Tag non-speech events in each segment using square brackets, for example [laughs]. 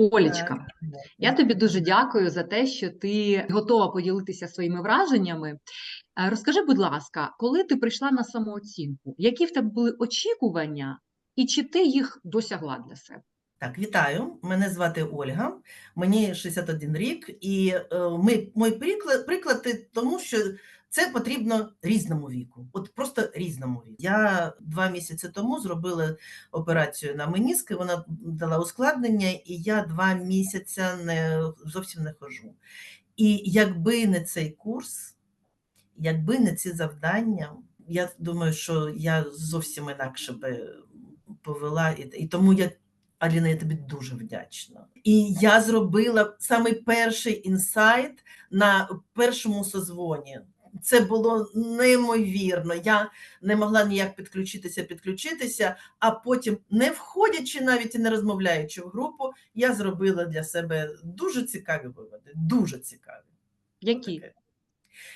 Олічка, я тобі дуже дякую за те, що ти готова поділитися своїми враженнями. Е, Розкажи, будь ласка, коли ти прийшла на самооцінку, які в тебе були очікування, і чи ти їх досягла для себе? Так, вітаю. Мене звати Ольга, мені 61 рік, і е, ми, мій приклад, приклад тому, що це потрібно різному віку. От просто різному віку. Я два місяці тому зробила операцію на меніски, вона дала ускладнення, і я два місяці не, зовсім не хожу. І якби не цей курс, якби не ці завдання, я думаю, що я зовсім інакше би повела, і, і тому я Аліна, я тобі дуже вдячна. І я зробила самий перший інсайт на першому созвоні. Це було неймовірно. Я не могла ніяк підключитися, підключитися, а потім, не входячи навіть і не розмовляючи в групу, я зробила для себе дуже цікаві виводи. Дуже цікаві. Які?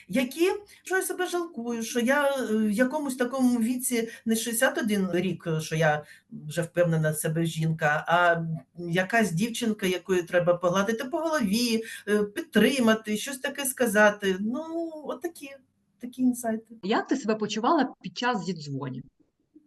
Які, що я себе жалкую, що я е, в якомусь такому віці не 61 рік, що я вже впевнена себе жінка, а якась дівчинка, якою треба погладити по голові, е, підтримати, щось таке сказати. Ну, отакі, такі інсайти. Як ти себе почувала під час зідзвонів?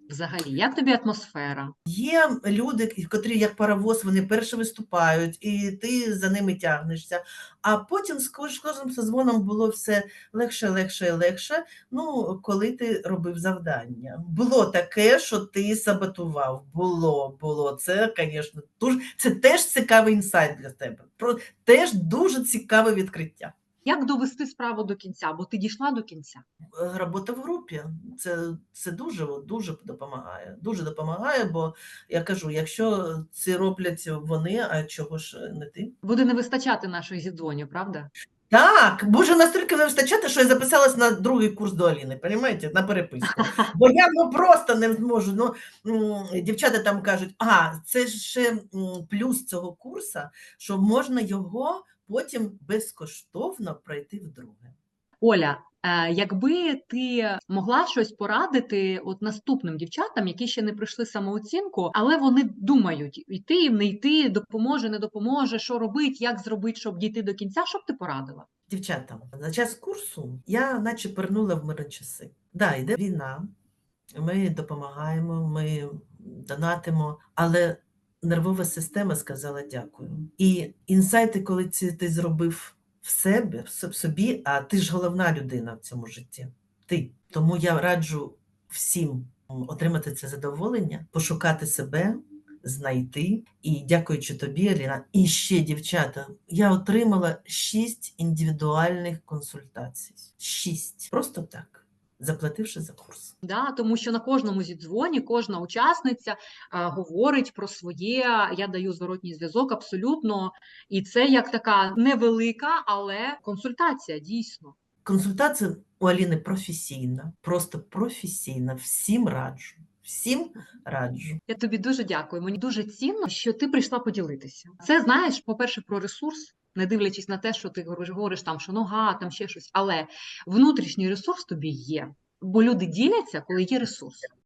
Взагалі, як тобі атмосфера? Є люди, котрі як паровоз, вони перші виступають, і ти за ними тягнешся. А потім з кож- кожним созвоном було все легше, легше легше. Ну, коли ти робив завдання. Було таке, що ти саботував. Було, було. Це, звісно, дуже це теж цікавий інсайт для тебе. Про теж дуже цікаве відкриття. Як довести справу до кінця? Бо ти дійшла до кінця. Е, Робота в групі це, це дуже дуже допомагає. Дуже допомагає, бо я кажу, якщо це роблять вони, а чого ж не ти? Буде не вистачати наших зідзвонів, правда? Так, може настільки не вистачати, що я записалась на другий курс до Аліни, розумієте, на переписку. [laughs] Бо я ну просто не зможу. Ну, дівчата там кажуть, а це ще плюс цього курсу, що можна його потім безкоштовно пройти вдруге. Оля, е, якби ти могла щось порадити от наступним дівчатам, які ще не пройшли самооцінку, але вони думають, йти їм, не йти, допоможе, не допоможе, що робити, як зробити, щоб дійти до кінця, що б ти порадила? Дівчата, за час курсу я наче пернула в мирні часи. Да, йде війна, ми допомагаємо, ми донатимо, але нервова система сказала дякую. І інсайти, коли це ти зробив в себе, в со- собі, а ти ж головна людина в цьому житті. Ти. Тому я раджу всім отримати це задоволення, пошукати себе, знайти. І дякуючи тобі, Аліна, і ще дівчата, я отримала шість індивідуальних консультацій. Шість. Просто так, заплативши за курс. Да, тому що на кожному зідзвоні кожна учасниця а, говорить про своє, я даю зворотній зв'язок абсолютно, і це як така невелика, але консультація дійсно. Консультація у Аліни професійна, просто професійна. Всім раджу. Всім раджу. Я тобі дуже дякую. Мені дуже цінно, що ти прийшла поділитися. Це знаєш, по-перше, про ресурс, не дивлячись на те, що ти говориш, говориш там, що нога, там ще щось, але внутрішній ресурс тобі є. Бо люди діляться, коли є ресурс.